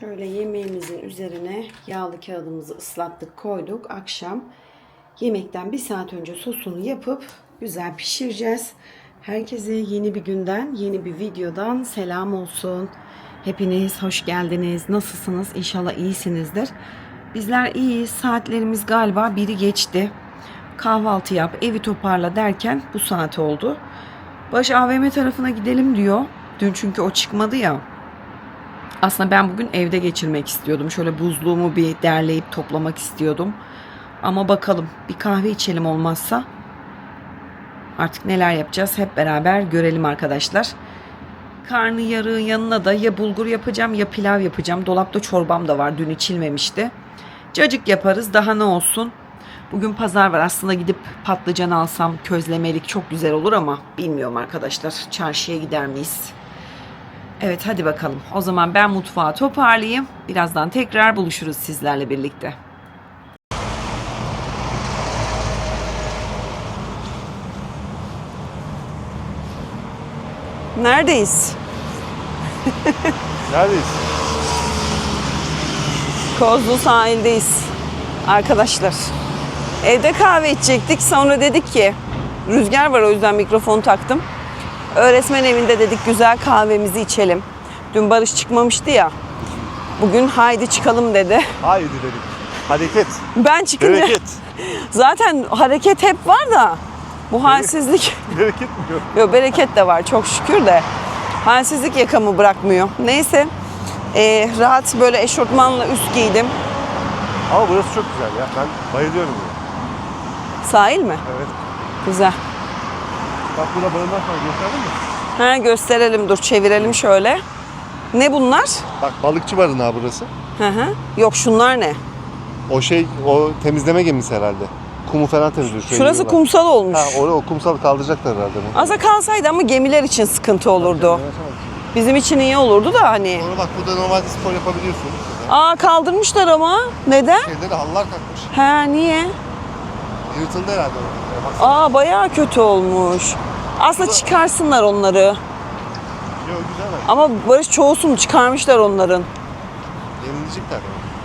Şöyle yemeğimizin üzerine yağlı kağıdımızı ıslattık koyduk. Akşam yemekten bir saat önce sosunu yapıp güzel pişireceğiz. Herkese yeni bir günden, yeni bir videodan selam olsun. Hepiniz hoş geldiniz. Nasılsınız? İnşallah iyisinizdir. Bizler iyiyiz. Saatlerimiz galiba biri geçti. Kahvaltı yap, evi toparla derken bu saat oldu. Baş AVM tarafına gidelim diyor. Dün çünkü o çıkmadı ya. Aslında ben bugün evde geçirmek istiyordum. Şöyle buzluğumu bir derleyip toplamak istiyordum. Ama bakalım bir kahve içelim olmazsa. Artık neler yapacağız hep beraber görelim arkadaşlar. Karnı yarığı yanına da ya bulgur yapacağım ya pilav yapacağım. Dolapta çorbam da var dün içilmemişti. Cacık yaparız daha ne olsun. Bugün pazar var aslında gidip patlıcan alsam közlemelik çok güzel olur ama bilmiyorum arkadaşlar. Çarşıya gider miyiz? Evet hadi bakalım. O zaman ben mutfağı toparlayayım. Birazdan tekrar buluşuruz sizlerle birlikte. Neredeyiz? Neredeyiz? Kozlu sahildeyiz. Arkadaşlar. Evde kahve içecektik. Sonra dedik ki rüzgar var o yüzden mikrofonu taktım. Öğretmen evinde dedik güzel kahvemizi içelim. Dün Barış çıkmamıştı ya. Bugün haydi çıkalım dedi. Haydi dedik. Hareket. Ben çıkınca Bereket. zaten hareket hep var da bu halsizlik Bereket mi yok? Yok bereket de var çok şükür de. Halsizlik yakamı bırakmıyor. Neyse ee, rahat böyle eşortmanla üst giydim. Ama burası çok güzel ya. Ben bayılıyorum buraya. Sahil mi? Evet. Güzel. Bak burada barınak var. Gösterdin mi? Ha gösterelim dur çevirelim şöyle. Ne bunlar? Bak balıkçı barınağı burası. Hı hı. Yok şunlar ne? O şey, o temizleme gemisi herhalde. Kumu falan temizliyor. Şey Şurası diyorlar. kumsal olmuş. Ha, oraya o kumsal kaldıracaklar herhalde. bu. Aslında kalsaydı ama gemiler için sıkıntı olurdu. Bizim için iyi olurdu da hani. Sonra bak burada normalde spor yapabiliyorsun. Aa kaldırmışlar ama. Neden? Şeyde halılar kalkmış. Ha niye? Yırtıldı herhalde. Baksana. Aa bayağı kötü olmuş. Aslında çıkarsınlar onları. Yok güzel. Ama Barış çoğusunu çıkarmışlar onların. Yenilecekler.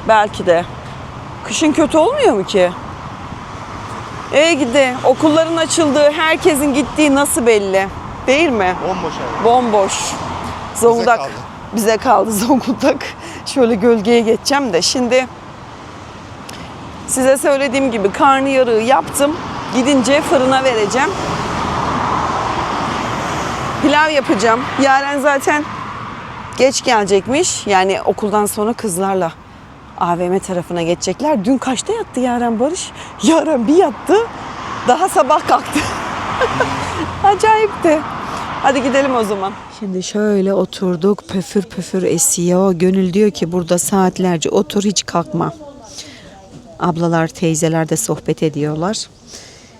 Belki de. Kışın kötü olmuyor mu ki? E gidi. Okulların açıldığı, herkesin gittiği nasıl belli? Değil mi? Bomboş abi. Bomboş. Zonguldak. kaldı. Bize kaldı Zonguldak. Şöyle gölgeye geçeceğim de. Şimdi size söylediğim gibi karnı yarığı yaptım. Gidince fırına vereceğim. Pilav yapacağım. Yaren zaten geç gelecekmiş. Yani okuldan sonra kızlarla AVM tarafına geçecekler. Dün kaçta yattı Yaren Barış? Yaren bir yattı. Daha sabah kalktı. Acayipti. Hadi gidelim o zaman. Şimdi şöyle oturduk. Pöfür pöfür esiyor. Gönül diyor ki burada saatlerce otur hiç kalkma. Ablalar, teyzeler de sohbet ediyorlar.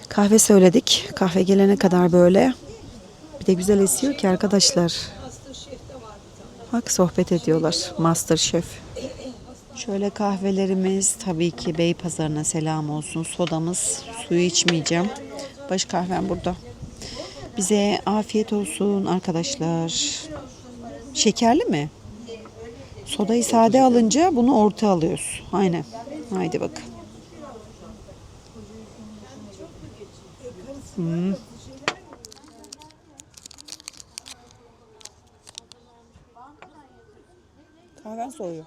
Kahve söyledik. Kahve gelene kadar böyle. Bir de güzel esiyor ki arkadaşlar. Bak sohbet ediyorlar. Master Chef. Şöyle kahvelerimiz tabii ki Bey Pazarına selam olsun. Sodamız, suyu içmeyeceğim. Baş kahvem burada. Bize afiyet olsun arkadaşlar. Şekerli mi? Sodayı sade alınca bunu orta alıyoruz. Aynen. Haydi bak. Hmm. Kahven soğuyor.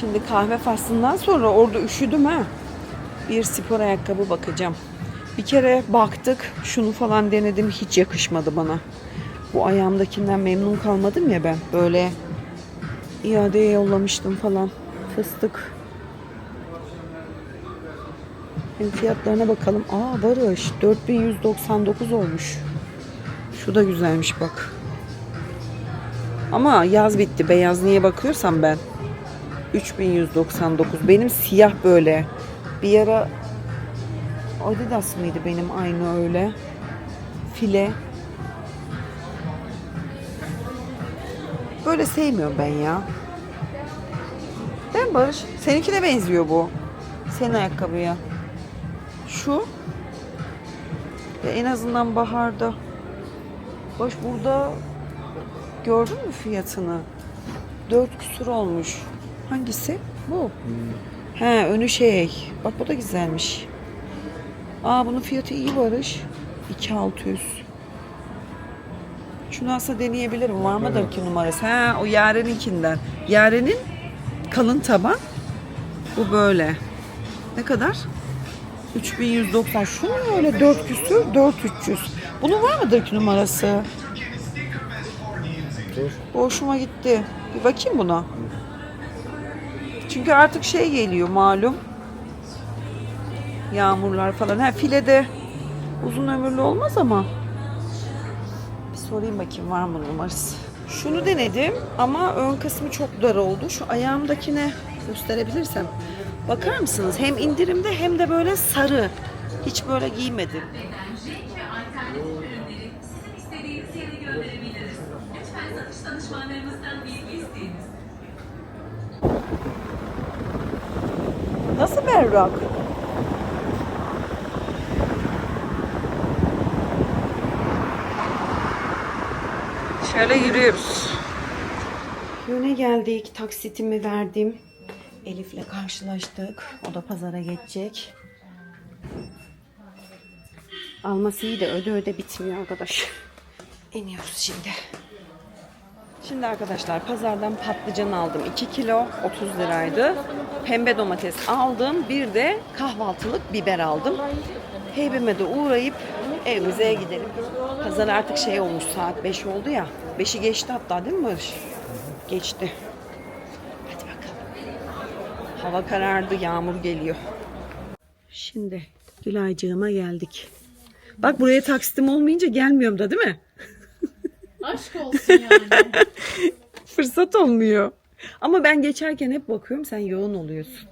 Şimdi kahve faslından sonra orada üşüdüm ha. Bir spor ayakkabı bakacağım. Bir kere baktık, şunu falan denedim hiç yakışmadı bana. Bu ayağımdakinden memnun kalmadım ya ben. Böyle iadeye yollamıştım falan. Fıstık. Hem fiyatlarına bakalım. Aa Barış 4199 olmuş. Şu da güzelmiş bak. Ama yaz bitti. Beyaz niye bakıyorsam ben. 3199. Benim siyah böyle. Bir ara Adidas mıydı benim aynı öyle? File. Böyle sevmiyorum ben ya. mi Barış? Seninkine benziyor bu. Senin ayakkabıya. Şu. Ya en azından baharda. Baş burada gördün mü fiyatını? Dört küsur olmuş. Hangisi? Bu. He önü şey. Bak bu da güzelmiş. Aa bunun fiyatı iyi Barış. 2600. Şunu aslında deneyebilirim. Var mıdır ki numarası? Ha o Yaren'inkinden. Yaren'in kalın taban. Bu böyle. Ne kadar? 3190. Şu mu öyle 4 küsür? 4300. Bunun var mıdır ki numarası? Bu hoşuma gitti. Bir bakayım buna. Çünkü artık şey geliyor malum. Yağmurlar falan. Ha filede uzun ömürlü olmaz ama. Bir sorayım bakayım var mı numarası. Şunu denedim ama ön kısmı çok dar oldu. Şu ayağımdakine gösterebilirsem. Bakar mısınız? Hem indirimde hem de böyle sarı. Hiç böyle giymedim. Berrak? Şöyle yürüyoruz. Yöne geldik. Taksitimi verdim. Elif'le karşılaştık. O da pazara geçecek. Alması iyi de öde öde bitmiyor arkadaş. İniyoruz şimdi. Şimdi arkadaşlar pazardan patlıcan aldım. 2 kilo 30 liraydı. Pembe domates aldım. Bir de kahvaltılık biber aldım. Heybeme de uğrayıp evimize gidelim. Pazar artık şey olmuş saat 5 oldu ya. 5'i geçti hatta değil mi Barış? Geçti. Hadi bakalım. Hava karardı, yağmur geliyor. Şimdi Gülaycığıma geldik. Bak buraya taksitim olmayınca gelmiyorum da değil mi? Aşk olsun yani. Fırsat olmuyor. Ama ben geçerken hep bakıyorum sen yoğun oluyorsun.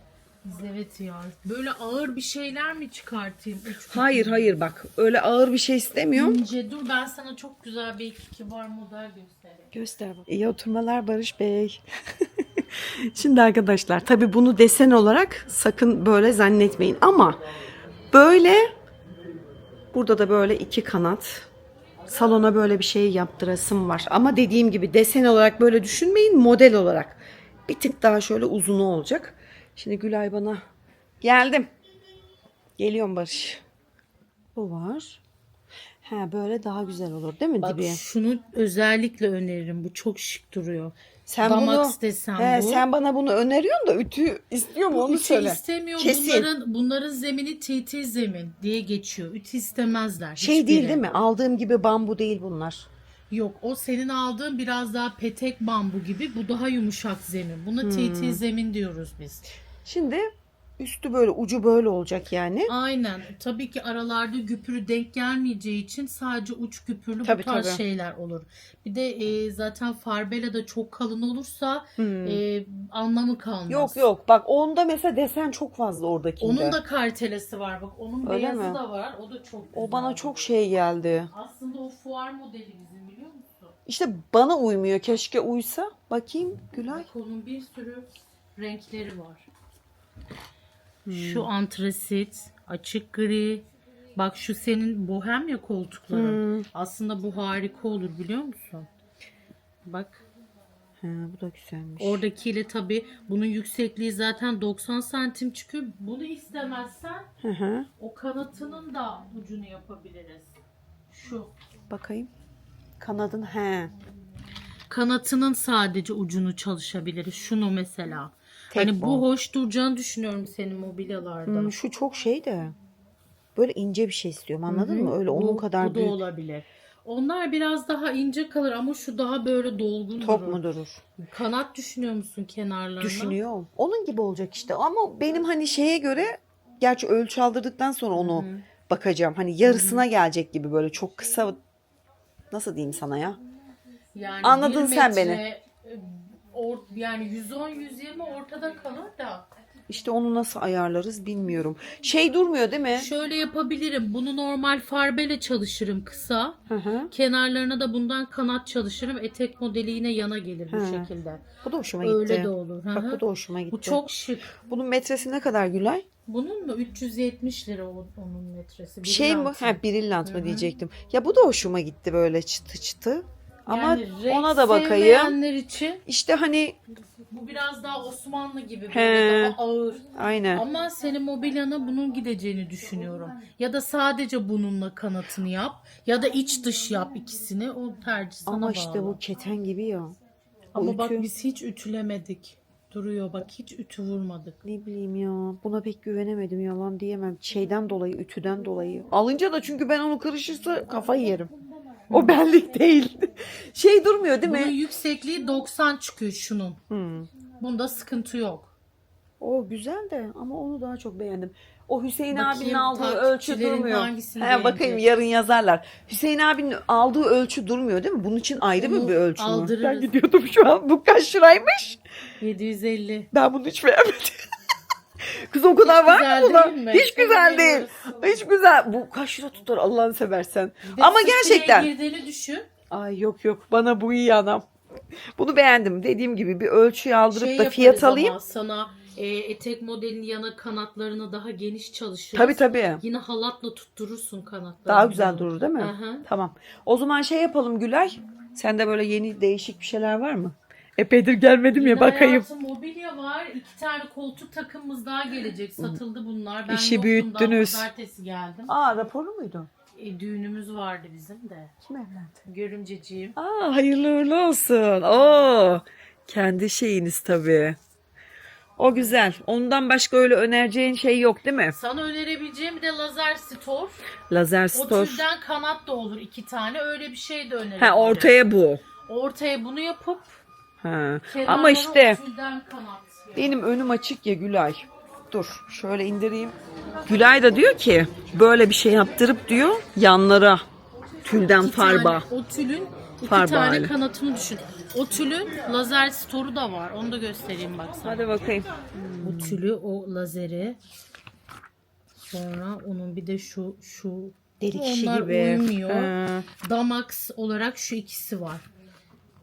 evet ya. Böyle ağır bir şeyler mi çıkartayım? Üç Hayır hayır bak öyle ağır bir şey istemiyorum. ince. Dur ben sana çok güzel bir iki kibar model göstereyim. Göster bak. İyi oturmalar Barış Bey. Şimdi arkadaşlar tabi bunu desen olarak sakın böyle zannetmeyin ama böyle burada da böyle iki kanat salona böyle bir şey yaptırasım var. Ama dediğim gibi desen olarak böyle düşünmeyin model olarak. Bir tık daha şöyle uzunu olacak. Şimdi Gülay bana geldim. Geliyorum Barış. Bu var. Ha böyle daha güzel olur değil mi Bak dibi? şunu özellikle öneririm. Bu çok şık duruyor. Sen Damak bunu, istesem he, bu. sen bana bunu öneriyorsun da ütü istiyor mu onu Ütü söyle. istemiyor. Kesin. Bunların, bunların zemini TT zemin diye geçiyor. Ütü istemezler. Şey hiçbiri. değil değil mi? Aldığım gibi bambu değil bunlar. Yok o senin aldığın biraz daha petek bambu gibi. Bu daha yumuşak zemin. Buna Hmm. TT zemin diyoruz biz. Şimdi üstü böyle ucu böyle olacak yani. Aynen. Tabii ki aralarda güpürü denk gelmeyeceği için sadece uç güpürlü Tabii, bu tarz tabii. şeyler olur. Bir de e, zaten farbela da çok kalın olursa Hmm. e, anlamı kalmaz. Yok yok bak onda mesela desen çok fazla oradakinde. Onun da kartelesi var bak. Onun Öyle beyazı mi? da var. O da çok güzel. O bana çok şey geldi. Aslında o fuar modeli bizim biliyor musun? İşte bana uymuyor. Keşke uysa. Bakayım Gülay. Bak onun bir sürü renkleri var. Hmm. Şu antrasit, açık gri. Bak şu senin bohemya koltukların. Hmm. Aslında bu harika olur biliyor musun? Bak Ha, bu da güzelmiş. oradakiyle tabi bunun yüksekliği zaten 90 santim çıkıyor. Bunu istemezsen Hı hı. o kanatının da ucunu yapabiliriz. Şu. Bakayım. Kanadın he. Kanatının sadece ucunu çalışabiliriz. Şunu mesela. Tek hani bu. bu hoş duracağını düşünüyorum senin mobilyalarda. Hmm, şu çok şey de. Böyle ince bir şey istiyorum anladın mı? Öyle onun Bu- kadar bu büyük. da olabilir. Onlar biraz daha ince kalır ama şu daha böyle dolgun Top durur. mu durur? Kanat düşünüyor musun kenarlarına? Düşünüyorum. Onun gibi olacak işte. Ama benim hani şeye göre gerçi ölçü aldırdıktan sonra onu bakacağım. Hani yarısına gelecek gibi böyle çok kısa nasıl diyeyim sana ya? Yani Anladın sen metre, beni. Or, yani 110-120 ortada kalır da İşte onu nasıl ayarlarız bilmiyorum. Şey durmuyor değil mi? Şöyle yapabilirim. Bunu normal farbeyle çalışırım kısa. Hı hı. Kenarlarına da bundan kanat çalışırım. Etek modeli yine yana gelir bu Hı. şekilde. Bu da hoşuma gitti. Öyle de olur. Hı Bak hı. bu da hoşuma gitti. Bu çok şık. Bunun metresi ne kadar Gülay? Bunun mu 370 lira o- onun metresi. Bir şey mi? Brilliant. Ha brillant Hı mı hı. diyecektim. Ya bu da hoşuma gitti böyle çıtı çıtı. Ama Yani renk ona da bakayım. sevmeyenler için İşte hani bu biraz daha Osmanlı gibi He. böyle daha ağır. aynen. Ama senin mobilyana bunun gideceğini düşünüyorum. Ya da sadece bununla kanatını yap ya da iç dış yap ikisini. O tercih sana Ama bağlı. işte bu keten gibi ya. Ama bak ütü- biz hiç ütülemedik. Duruyor bak hiç ütü vurmadık. Ne bileyim ya. Buna pek güvenemedim yalan diyemem. Şeyden dolayı, ütüden dolayı. Alınca da çünkü ben onu kırışırsa kafayı yerim. O benlik değil. Şey durmuyor değil Bunun mi? yüksekliği 90 çıkıyor şunun. Hmm. Bunda sıkıntı yok. O güzel de ama onu daha çok beğendim. O Hüseyin Bakayım, abinin aldığı ölçü durmuyor. He, bakayım yarın yazarlar. Hüseyin abinin aldığı ölçü durmuyor değil mi? Bunun için ayrı Onu mı bir ölçü mü? Ben gidiyordum şu an. Bu kaç liraymış? 750. Ben bunu hiç beğenmedim. Kız o kadar var güzel mı buna? değil mi? Hiç güzel değil. Hiç güzel. Bu kaç lira tutar Allah'ını seversen. Bir de Ama gerçekten. girdiğini düşün. Ay yok yok bana bu iyi anam. Bunu beğendim. Dediğim gibi bir ölçüyü aldırıp Şey da yaparız fiyat ama alayım. sana e, etek modelinin yana kanatlarını daha geniş çalışırız. Tabii tabii. Yine halatla tutturursun kanatlarını. Daha güzel durur değil mi? Aha. Tamam. O zaman şey yapalım Gülay. Sende böyle yeni değişik bir şeyler var mı? Epeydir gelmedim ya bakayım. hayatım mobilya var. İki tane koltuk takımımız daha gelecek. Satıldı bunlar. Ben İşi yoktum, büyüttünüz. Daha pazartesi geldim. Aa raporlu muydu? E, düğünümüz vardı bizim de. Kim evlendi? Görümceciğim. Aa hayırlı uğurlu olsun. Oo. Kendi şeyiniz tabii. O güzel. Ondan başka öyle önereceğin şey yok değil mi? Sana önerebileceğim bir de lazer store. Lazer O store. türden kanat da olur iki tane. Öyle bir şey de önerebilirim. Ha ortaya bu. Ortaya bunu yapıp Ha. Ama işte o benim önüm açık ya Gülay. Dur şöyle indireyim. Gülay da diyor ki böyle bir şey yaptırıp diyor yanlara tülden İki farba. tane, o tülün iki Farba tane hali. kanatını düşün. O tülün lazer storu da var. Onu da göstereyim bak sana. Hadi bakayım. Bu tülü o lazeri. Sonra onun bir de şu şu Delik işi Onlar gibi. uymuyor. Ha. Damax olarak şu ikisi var.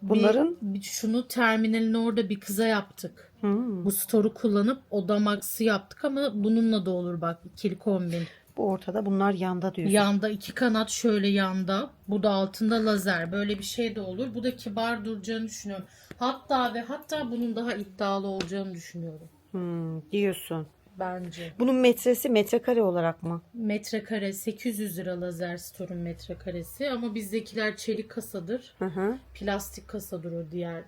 Bir- Bunların? bir şunu terminalini orada bir kıza yaptık. Hmm. Bu storu kullanıp o Damax'ı yaptık ama bununla da olur bak ikili kombin. Bu ortada bunlar yanda diyorsun. Yanda iki kanat şöyle yanda. Bu da altında lazer. Böyle bir şey de olur. Bu da kibar duracağını düşünüyorum. Hatta ve hatta bunun daha iddialı olacağını düşünüyorum. Hmm, diyorsun. Bence. Bunun metresi metrekare olarak mı? Metrekare 800 lira lazer store'un metrekaresi ama bizdekiler çelik kasadır. Hı hı. Plastik kasadır o diğer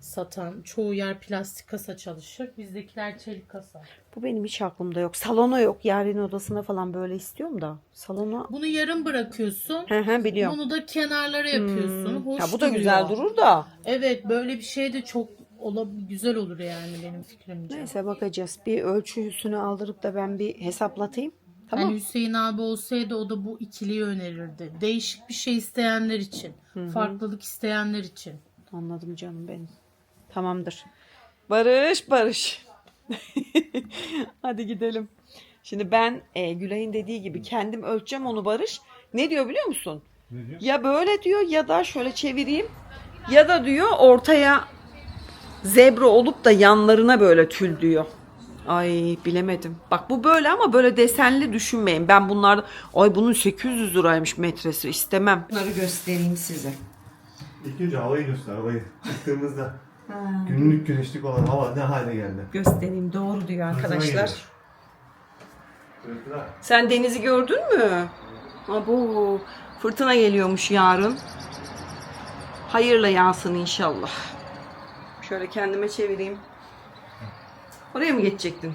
satan. Çoğu yer plastik kasa çalışır. Bizdekiler çelik kasa. Bu benim hiç aklımda yok. Salona yok. Yarın odasına falan böyle istiyorum da. Salona. Bunu yarım bırakıyorsun. Hı hı biliyorum. Bunu da kenarlara yapıyorsun. Hmm. Hoş Ya bu da duruyor. güzel durur da. Evet böyle bir şey de çok olab güzel olur yani benim fikrimce. Neyse bakacağız. Bir ölçüsünü aldırıp da ben bir hesaplatayım. Tamam. Hani Hüseyin abi olsaydı o da bu ikiliyi önerirdi. Değişik bir şey isteyenler için. Farklılık isteyenler için. Anladım canım benim. Tamamdır. Barış Barış. Hadi gidelim. Şimdi ben e, Gülay'ın dediği gibi kendim ölçeceğim onu Barış. Ne diyor biliyor musun? Ya böyle diyor ya da şöyle çevireyim. Ya da diyor ortaya zebra olup da yanlarına böyle tül diyor. Ay bilemedim. Bak bu böyle ama böyle desenli düşünmeyin. Ben bunlarda ay bunun 800 liraymış metresi istemem. Bunları göstereyim size. İlk önce havayı göster havayı. Çıktığımızda günlük güneşlik olan hava ne hale geldi. Göstereyim doğru diyor arkadaşlar. Fırtına. Sen denizi gördün mü? Abo, fırtına geliyormuş yarın. Hayırla yağsın inşallah. Şöyle kendime çevireyim. Oraya mı geçecektin?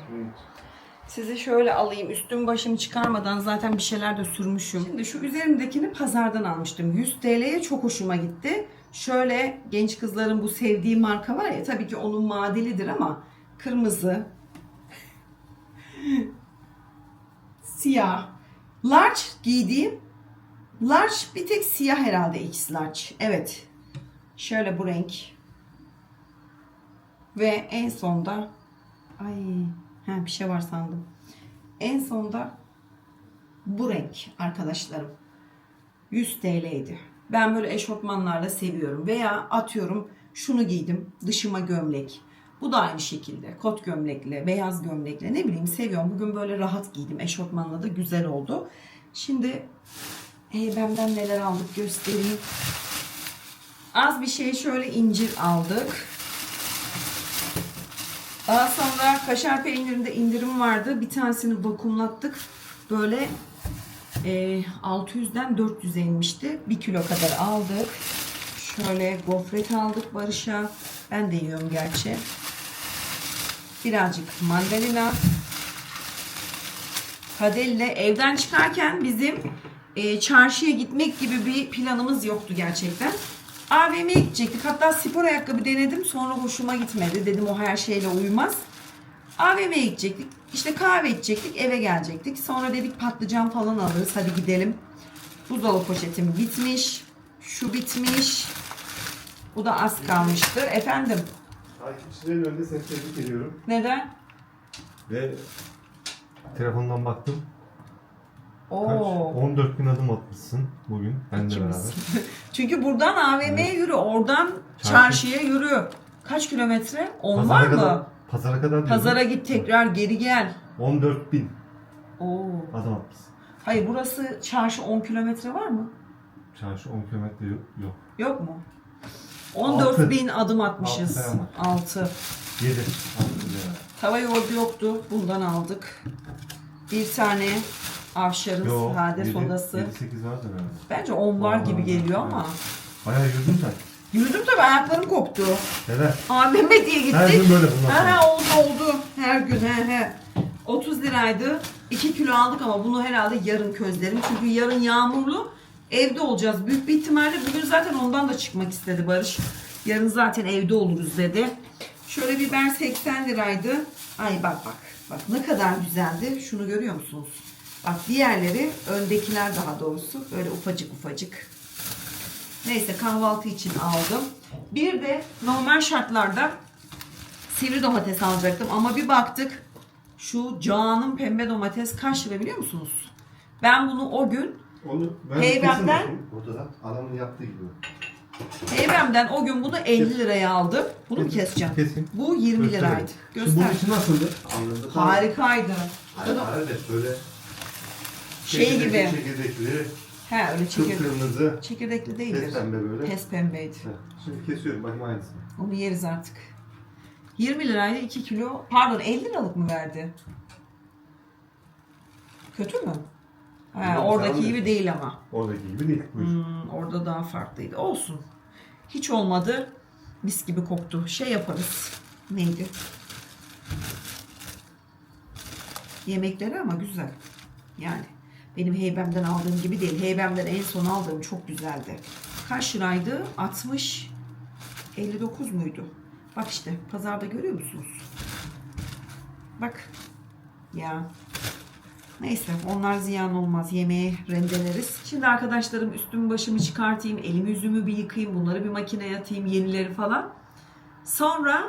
Sizi şöyle alayım. Üstüm başımı çıkarmadan zaten bir şeyler de sürmüşüm. Şimdi şu üzerimdekini pazardan almıştım. 100 TL'ye çok hoşuma gitti. Şöyle genç kızların bu sevdiği marka var ya tabii ki onun madelidir ama kırmızı, siyah. Large giydiğim large bir tek siyah herhalde X large. Evet. Şöyle bu renk. Ve en sonda ay Ha, bir şey var sandım. En sonda bu renk arkadaşlarım. 100 TL'ydi. Ben böyle eşofmanlarla seviyorum. Veya atıyorum şunu giydim. Dışıma gömlek. Bu da aynı şekilde. Kot gömlekle, beyaz gömlekle ne bileyim seviyorum. Bugün böyle rahat giydim. Eşofmanla da güzel oldu. Şimdi heybemden neler aldık göstereyim. Az bir şey şöyle incir aldık. Daha sonra kaşar peynirinde indirim vardı. Bir tanesini vakumlattık. Böyle e, 600'den 400'e inmişti. 1 kilo kadar aldık. Şöyle gofret aldık Barış'a. Ben de yiyorum gerçi. Birazcık mandalina. Kadelle evden çıkarken bizim e, çarşıya gitmek gibi bir planımız yoktu gerçekten. AVM'ye gidecektik. Hatta spor ayakkabı denedim. Sonra hoşuma gitmedi. Dedim o her şeyle uymaz. AVM'ye gidecektik. İşte kahve içecektik. Eve gelecektik. Sonra dedik patlıcan falan alırız. Hadi gidelim. Buzdolabı poşetim bitmiş. Şu bitmiş. Bu da az kalmıştı. Efendim Takipçilerin önünde seni tebrik ediyorum. neden? Ve telefondan baktım. Oo. 14 bin adım atmışsın bugün. Benle İkimiz. beraber. Çünkü buradan AVM'ye yürü. Oradan Çarşı. çarşıya yürü. Kaç kilometre? 10 var mı? kadar, pazara kadar diyorum. Pazara git tekrar geri gel. 14 bin Oo. adım atmışsın. Hayır burası çarşı 10 kilometre var mı? Çarşı 10 kilometre yok. yok. Yok mu? 14 Altı. bin adım atmışız. Altı falan. 6. 7. Altı Tava yoğurdu yoktu. Bundan aldık. Bir tane avşarın Yok. sade 7, sodası. 7, 8 vardır herhalde. Bence 10 var Aa, gibi geliyor ama. Bayağı yürüdün sen. Yürüdüm tabii ayaklarım koptu. Neden? AVM diye gittik. Her gün böyle bundan Ha, sonra. ha, oldu oldu. Her gün he he. 30 liraydı. 2 kilo aldık ama bunu herhalde yarın közlerim. Çünkü yarın yağmurlu. Evde olacağız. Büyük bir ihtimalle bugün zaten ondan da çıkmak istedi Barış. Yarın zaten evde oluruz dedi. Şöyle biber 80 liraydı. Ay bak bak. Bak ne kadar güzeldi. Şunu görüyor musunuz? Bak diğerleri öndekiler daha doğrusu böyle ufacık ufacık. Neyse kahvaltı için aldım. Bir de normal şartlarda sivri domates alacaktım ama bir baktık şu Can'ın pembe domates kaç lira biliyor musunuz? Ben bunu o gün Onu ben Heybemden- ortada. Adamın yaptığı gibi. Heybem'den o gün bunu 50 liraya aldım. Bunu mu Kesin, keseceğim? kesin. Bu 20 Gösterelim. liraydı. Şimdi Göster. bunun için nasıldı? Anladım. Harikaydı. Hayır, hayır, böyle Şey çekirdekli, gibi. Çekirdekli, He öyle çekirde kıpkırmızı, çekirdekli değildir. pes pembe böyle. Pes pembeydi. Şimdi kesiyorum bakayım aynısını. Onu yeriz artık. 20 lirayla 2 kilo pardon 50 liralık mı verdi? Kötü mü? He, Bilmiyorum, oradaki sen gibi değil ama. Oradaki gibi değil. Buyur. Hmm, orada daha farklıydı. Olsun. Hiç olmadı. Mis gibi koktu. Şey yaparız. Neydi? Yemekleri ama güzel. Yani benim heybemden aldığım gibi değil. Heybemden en son aldığım çok güzeldi. Kaç liraydı? 60 59 muydu? Bak işte pazarda görüyor musunuz? Bak. Ya. Neyse onlar ziyan olmaz. Yemeğe rendeleriz. Şimdi arkadaşlarım üstümü başımı çıkartayım. Elimi yüzümü bir yıkayayım. Bunları bir makineye atayım. Yenileri falan. Sonra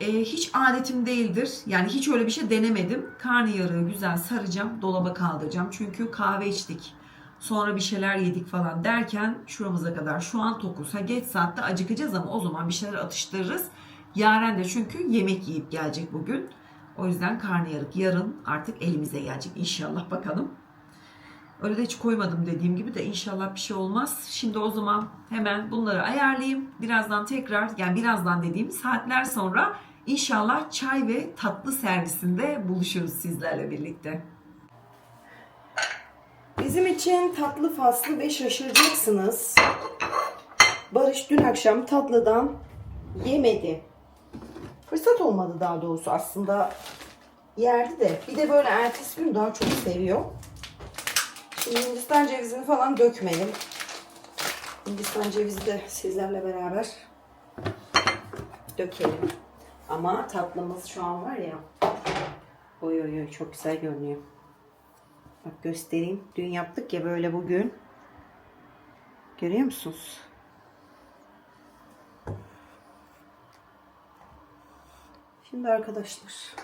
e, hiç adetim değildir. Yani hiç öyle bir şey denemedim. Karnıyarığı güzel saracağım. Dolaba kaldıracağım. Çünkü kahve içtik. Sonra bir şeyler yedik falan derken şuramıza kadar şu an tokuz. Ha geç saatte acıkacağız ama o zaman bir şeyler atıştırırız. Yaren de çünkü yemek yiyip gelecek bugün. O yüzden karnıyarık yarın artık elimize gelecek inşallah bakalım. Öyle de hiç koymadım dediğim gibi de inşallah bir şey olmaz. Şimdi o zaman hemen bunları ayarlayayım. Birazdan tekrar yani birazdan dediğim saatler sonra inşallah çay ve tatlı servisinde buluşuruz sizlerle birlikte. Bizim için tatlı faslı ve şaşıracaksınız. Barış dün akşam tatlıdan yemedi. Fırsat olmadı daha doğrusu aslında yerdi de. Bir de böyle ertesi gün daha çok seviyor. Şimdi Hindistan cevizini falan dökmeyelim. Hindistan cevizi de sizlerle beraber dökelim. Ama tatlımız şu an var ya. Oy oy oy çok güzel görünüyor. Bak göstereyim. Dün yaptık ya böyle bugün. Görüyor musunuz? Şimdi arkadaşlar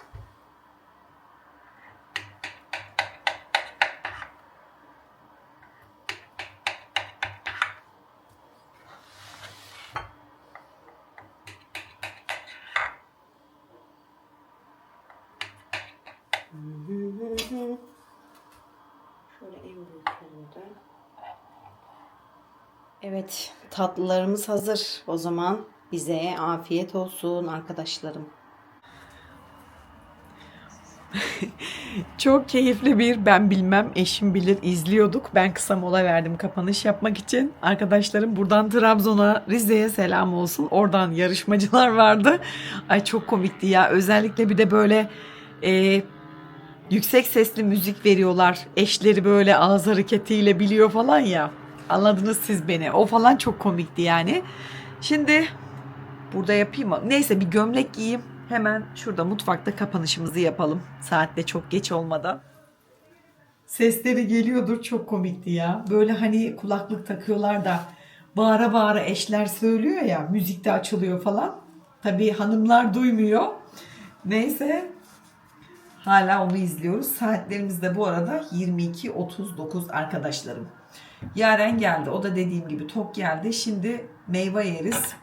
Şöyle en büyüklerinden. Evet, tatlılarımız hazır. O zaman bize afiyet olsun arkadaşlarım. Çok keyifli bir ben bilmem eşim bilir izliyorduk. Ben kısa mola verdim kapanış yapmak için. Arkadaşlarım buradan Trabzon'a Rize'ye selam olsun. Oradan yarışmacılar vardı. Ay çok komikti ya. Özellikle bir de böyle e, yüksek sesli müzik veriyorlar. Eşleri böyle ağız hareketiyle biliyor falan ya. Anladınız siz beni. O falan çok komikti yani. Şimdi burada yapayım mı? Neyse bir gömlek giyeyim. Hemen şurada mutfakta kapanışımızı yapalım. Saatte çok geç olmadan. Sesleri geliyordur çok komikti ya. Böyle hani kulaklık takıyorlar da bağıra bağıra eşler söylüyor ya. Müzik de açılıyor falan. Tabii hanımlar duymuyor. Neyse Hala onu izliyoruz. Saatlerimiz de bu arada 22.39 arkadaşlarım. Yaren geldi. O da dediğim gibi tok geldi. Şimdi meyve yeriz.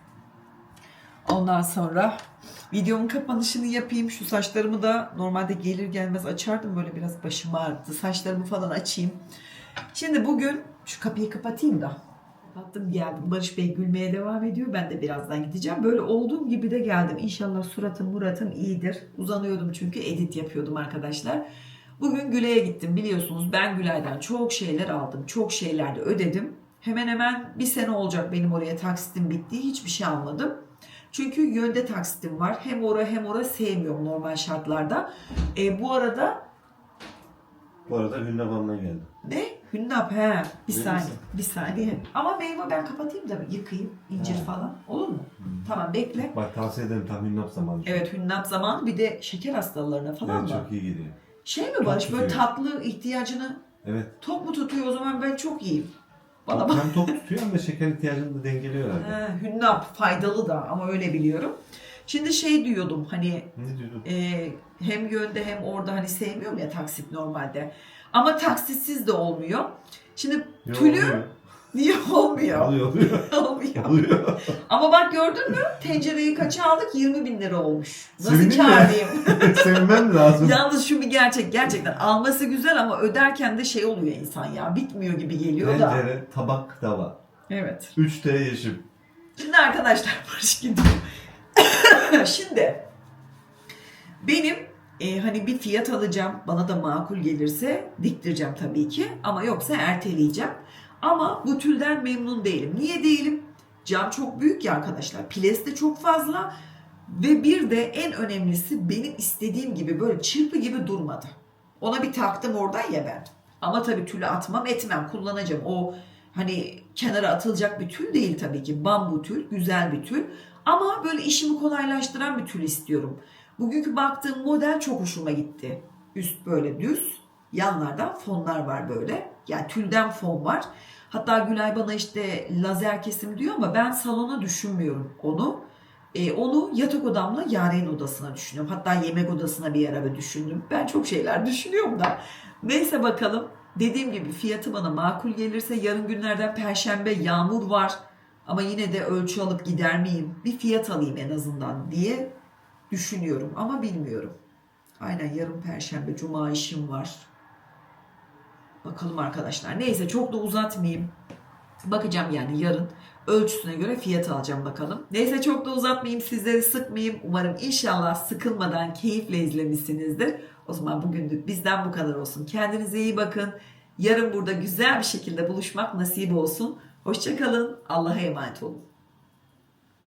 Ondan sonra videomun kapanışını yapayım. Şu saçlarımı da normalde gelir gelmez açardım. Böyle biraz başım ağrıttı. Saçlarımı falan açayım. Şimdi bugün şu kapıyı kapatayım da. Kapattım geldim. Barış Bey gülmeye devam ediyor. Ben de birazdan gideceğim. Böyle olduğum gibi de geldim. İnşallah suratım muratım iyidir. Uzanıyordum çünkü edit yapıyordum arkadaşlar. Bugün Gülay'a gittim biliyorsunuz. Ben Gülay'dan çok şeyler aldım. Çok şeyler de ödedim. Hemen hemen bir sene olacak benim oraya taksitim bittiği. Hiçbir şey almadım. Çünkü yönde taksitim var. Hem ora hem ora sevmiyorum normal şartlarda. E, bu arada Bu arada Hünle Van'dan geldi. ne? Hünnap he. Bir Verir saniye. misin? Bir saniye. Ama meyve ben kapatayım da yıkayayım. incir Ha. falan. Olur mu? Tamam bekle. Bak tavsiye ederim tam Hünnap zamanı. Evet hünnap zamanı bir de şeker hastalarına falan Evet, da. çok iyi geliyor. Şey mi Barış böyle tatlı ihtiyacını Evet. tok mu tutuyor o zaman ben çok iyiyim. Bana bak. Hem tok tutuyor hem de şeker ihtiyacını da dengeliyor herhalde. He, hünnap faydalı da ama öyle biliyorum. Şimdi şey diyordum hani Ne diyordun? e, hem yönde hem orada hani sevmiyorum ya taksit normalde. Ama taksitsiz de olmuyor. Şimdi Yo, tülü oluyor. Niye olmuyor? Alıyor, alıyor. olmuyor. alıyor. Ama bak gördün mü? Tencereyi kaça aldık? 20 bin lira olmuş. Nasıl Sevindin mi? kârdayım? Sevmem lazım. Yalnız şu bir gerçek. Gerçekten alması güzel ama öderken de şey oluyor insan ya. Bitmiyor gibi geliyor da. Tencere, tabak, tava. Evet. 3T yeşim. Şimdi arkadaşlar Barış gidiyor. Şimdi benim e, hani bir fiyat alacağım. Bana da makul gelirse diktireceğim tabii ki. Ama yoksa erteleyeceğim. Ama bu tülden memnun değilim. Niye değilim? Cam çok büyük ya arkadaşlar. Piles de çok fazla. Ve bir de en önemlisi benim istediğim gibi böyle çırpı gibi durmadı. Ona bir taktım oradan ya ben. Ama tabii tülü atmam etmem kullanacağım. O hani kenara atılacak bir tül değil tabii ki. Bambu tül, güzel bir tül. Ama böyle işimi kolaylaştıran bir tül istiyorum. Bugünkü baktığım model çok hoşuma gitti. Üst böyle düz, yanlardan fonlar var böyle. Yani tülden fon var. Hatta Gülay bana işte lazer kesim diyor ama ben salona düşünmüyorum onu. E, onu yatak odamla Yaren'in odasına düşünüyorum. Hatta yemek odasına bir ara düşündüm. Ben çok şeyler düşünüyorum da. Neyse bakalım. Dediğim gibi fiyatı bana makul gelirse yarın günlerden perşembe yağmur var. Ama yine de ölçü alıp gider miyim? Bir fiyat alayım en azından diye düşünüyorum ama bilmiyorum. Aynen yarın perşembe cuma işim var. Bakalım arkadaşlar. Neyse çok da uzatmayayım. Bakacağım yani yarın ölçüsüne göre fiyat alacağım bakalım. Neyse çok da uzatmayayım sizleri sıkmayayım. Umarım inşallah sıkılmadan keyifle izlemişsinizdir. O zaman bugünlük bizden bu kadar olsun. Kendinize iyi bakın. Yarın burada güzel bir şekilde buluşmak nasip olsun. Hoşçakalın. Allah'a emanet olun.